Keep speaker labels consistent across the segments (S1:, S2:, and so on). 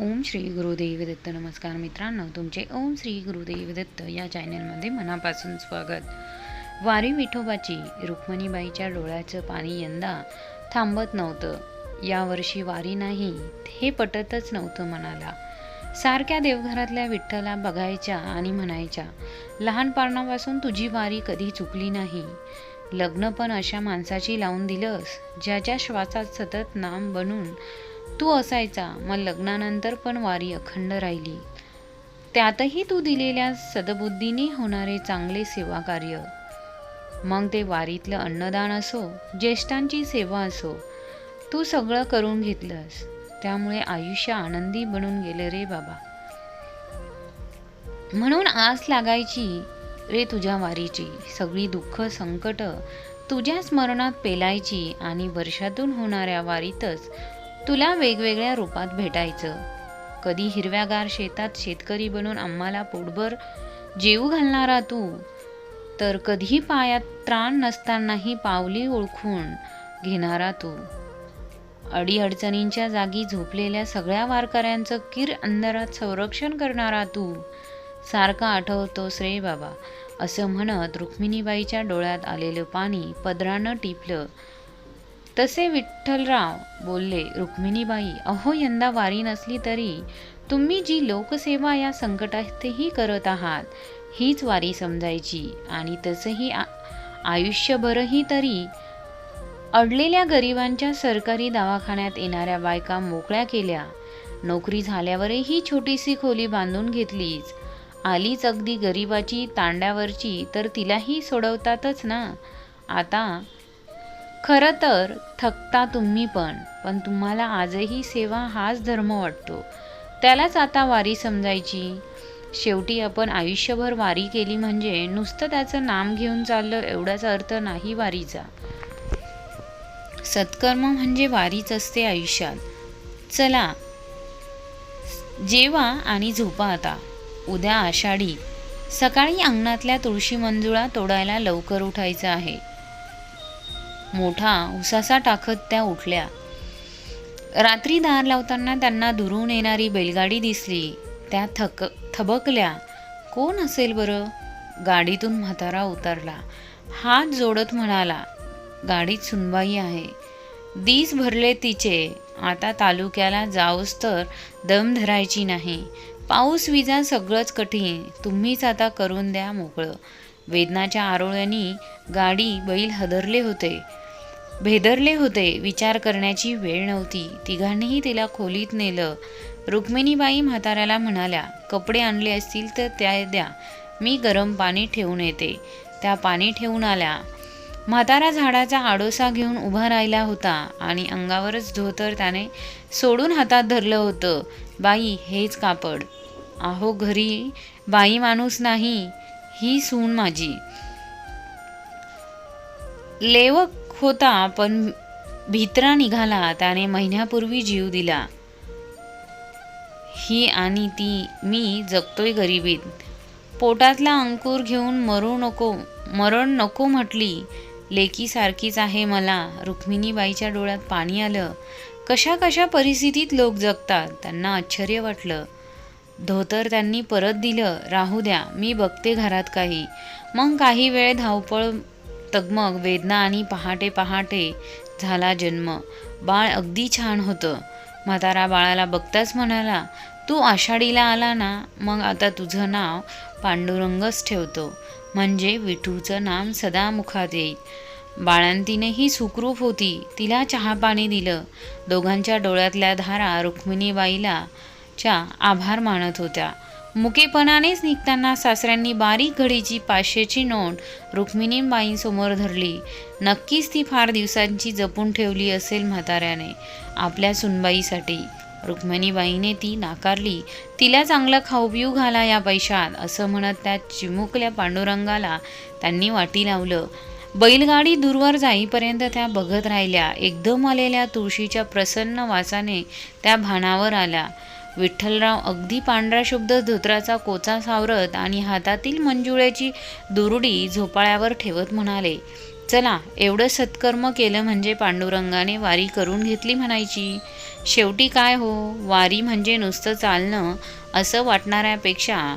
S1: ओम श्री गुरुदेव दत्त नमस्कार मित्रांनो तुमचे ओम श्री गुरुदेव दत्त या चॅनलमध्ये मनापासून स्वागत. वारी विठोबाची रुक्मिणीबाईच्या डोळ्याचं पाणी यंदा थांबत नव्हतं. यावर्षी वारी नाही हे पटतच नव्हतं मनाला. सारख्या देवघरातल्या विठ्ठला बघायच्या आणि म्हणायच्या लहानपणापासून तुझी वारी कधी चुकली नाही. लग्न पण अशा माणसाची लावून दिलंस ज्याच्या श्वासात सतत नाम बनून तू असायचा. मग लग्नानंतर पण वारी अखंड राहिली. त्यातही तू दिलेल्या सदबुद्धीने होणारे चांगले सेवा कार्य मग ते वारीतलं अन्नदान असो ज्येष्ठांची सेवा असो तू सगळं करून घेतलंस. त्यामुळे आयुष्य आनंदी बनून गेलं रे बाबा. म्हणून आस लागायची रे तुझ्या वारीची. सगळी दुःख संकट तुझ्या स्मरणात पेलायची आणि वर्षातून होणाऱ्या वारीतच तुला वेगवेगळ्या रूपात भेटायचं. कधी हिरव्यागार शेतात शेतकरी बनून आम्हाला पोटभर जेऊ घालणारा तू. तर कधी पायात त्राण नसतानाही पावली ओळखून घेणारा तू. अडीअडचणींच्या जागी झोपलेल्या सगळ्या वारकऱ्यांचं किर अंधारात संरक्षण करणारा तू. सारखा आठवतोस रे बाबा असं म्हणत रुक्मिणीबाईच्या डोळ्यात आलेलं पाणी पदरानं टिपलं. तसे विठ्ठलराव बोलले रुक्मिणीबाई अहो यंदा वारी नसली तरी तुम्ही जी लोकसेवा या संकटातही करत आहात हीच वारी समजायची. आणि तसंही आ आयुष्यभरही तरी अडलेल्या गरिबांच्या सरकारी दवाखान्यात येणाऱ्या बायका मोकळ्या केल्या. नोकरी झाल्यावरही छोटीशी खोली बांधून घेतलीच. आलीच अगदी गरिबाची तांड्यावरची तर तिलाही सोडवतातच ना. आता खरं तर थकता तुम्ही पण पण तुम्हाला आजही सेवा हाच धर्म वाटतो. त्यालाच आता वारी समजायची. शेवटी आपण आयुष्यभर वारी केली म्हणजे नुसतं त्याचं नाम घेऊन चाललं एवढाच अर्थ नाही वारीचा. सत्कर्म म्हणजे वारीच असते आयुष्यात. चला जेवा आणि झोपा आता. उद्या आषाढी. सकाळी अंगणातल्या तुळशी मंजुळा तोडायला लवकर उठायचं आहे. मोठा उसासा टाकत त्या उठल्या. रात्री दार लावताना त्यांना दुरून येणारी बैलगाडी दिसली. त्या थक थबकल्या. कोण असेल बरं? गाडीतून म्हातारा उतरला. हात जोडत म्हणाला गाडीत सुनबाई आहे. दिस भरले तिचे. आता तालुक्याला जाऊस तर दम धरायची नाही. पाऊस विजा सगळंच कठीण. तुम्हीच आता करून द्या मोकळं. वेदनाच्या आरोळ्यांनी गाडी बैल हदरले होते. भेदरले होते विचार करण्याची वेळ नव्हती. तिघांनीही तिला खोलीत नेलं. रुक्मिणीबाई म्हाताऱ्याला म्हणाल्या कपडे आणले असतील तर त्या द्या. मी गरम पाणी ठेवून येते. त्या पाणी ठेवून आल्या. म्हातारा झाडाचा आडोसा घेऊन उभा राहिला होता आणि अंगावरच धोतर त्याने सोडून हातात धरलं होतं. बाई हेच कापड. आहो घरी बाई माणूस नाही. ही सून माझी. लेवक होता पण भित्रा निघाला त्याने महिन्यापूर्वी जीव दिला. ही आणि ती मी जगतोय गरिबीत. पोटातला अंकुर घेऊन मरू नको मरण नको म्हटली. लेकीसारखीच आहे मला. रुक्मिणीबाईच्या डोळ्यात पाणी आलं. कशा कशा परिस्थितीत लोक जगतात त्यांना आश्चर्य वाटलं. धोतर त्यांनी परत दिलं राहू द्या मी बघते घरात काही. मग काही वेळ धावपळ तगमग वेदना आणि पहाटे पहाटे झाला जन्म. बाळ अगदी छान होतं. म्हातारा बाळाला बघताच म्हणाला तू आषाढीला आला ना मग आता तुझं नाव पांडुरंगच ठेवतो. म्हणजे विठूचं नाम सदा मुखात येईल. बाळंतीनेही सुखरूप होती. तिला चहा पाणी दिलं. दोघांच्या डोळ्यातल्या धारा रुक्मिणीबाईला च्या आभार मानत होत्या. मुकेपणानेच निघताना सासऱ्यांनी बारीक घडीची पाचशेची नोंद रुक्मिणीबाईंसमोर धरली. नक्कीच ती फार दिवसांची जपून ठेवली असेल म्हाताऱ्याने आपल्या सुनबाईसाठी. रुक्मिणीबाईने ती नाकारली. तिला चांगलं खाऊपिऊ घाला या पैशात असं म्हणत त्या चिमुकल्या पांडुरंगाला त्यांनी वाटी लावलं. बैलगाडी दूरवर जाईपर्यंत त्या बघत राहिल्या. एकदम आलेल्या तुळशीच्या प्रसन्न वासाने त्या भानावर आल्या. विठ्ठलराव अगदी पांढरा शुब्द धोत्राचा कोचा सावरत आणि हातातील मंजुळ्याची दुरडी झोपाळ्यावर ठेवत म्हणाले चला एवढं सत्कर्म केलं म्हणजे पांडुरंगाने वारी करून घेतली म्हणायची. शेवटी काय हो? वारी म्हणजे नुसतं चालणं असं वाटणाऱ्यापेक्षा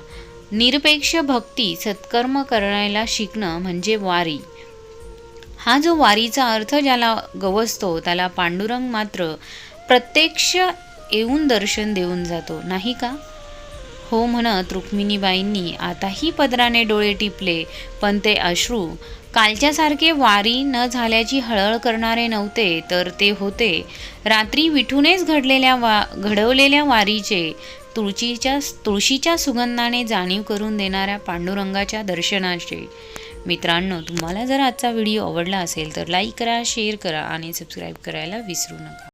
S1: निरपेक्ष भक्ती सत्कर्म करायला शिकणं म्हणजे वारी. हा जो वारीचा अर्थ ज्याला गवसतो त्याला पांडुरंग मात्र प्रत्यक्ष येऊन दर्शन देऊन जातो नाही का? हो म्हणत रुक्मिणीबाईंनी आताही पदराने डोळे टिपले पण ते अश्रू कालच्यासारखे वारी न झाल्याची हळहळ करणारे नव्हते तर ते होते. रात्री विठूनेच घडलेल्या वा घडवलेल्या वारीचे तुळशीच्या तुळशीच्या सुगंधाने जाणीव करून देणाऱ्या पांडुरंगाच्या दर्शनाचे. मित्रांनो तुम्हाला जर आजचा व्हिडिओ आवडला असेल तर लाईक करा शेअर करा आणि सबस्क्राईब करायला विसरू नका.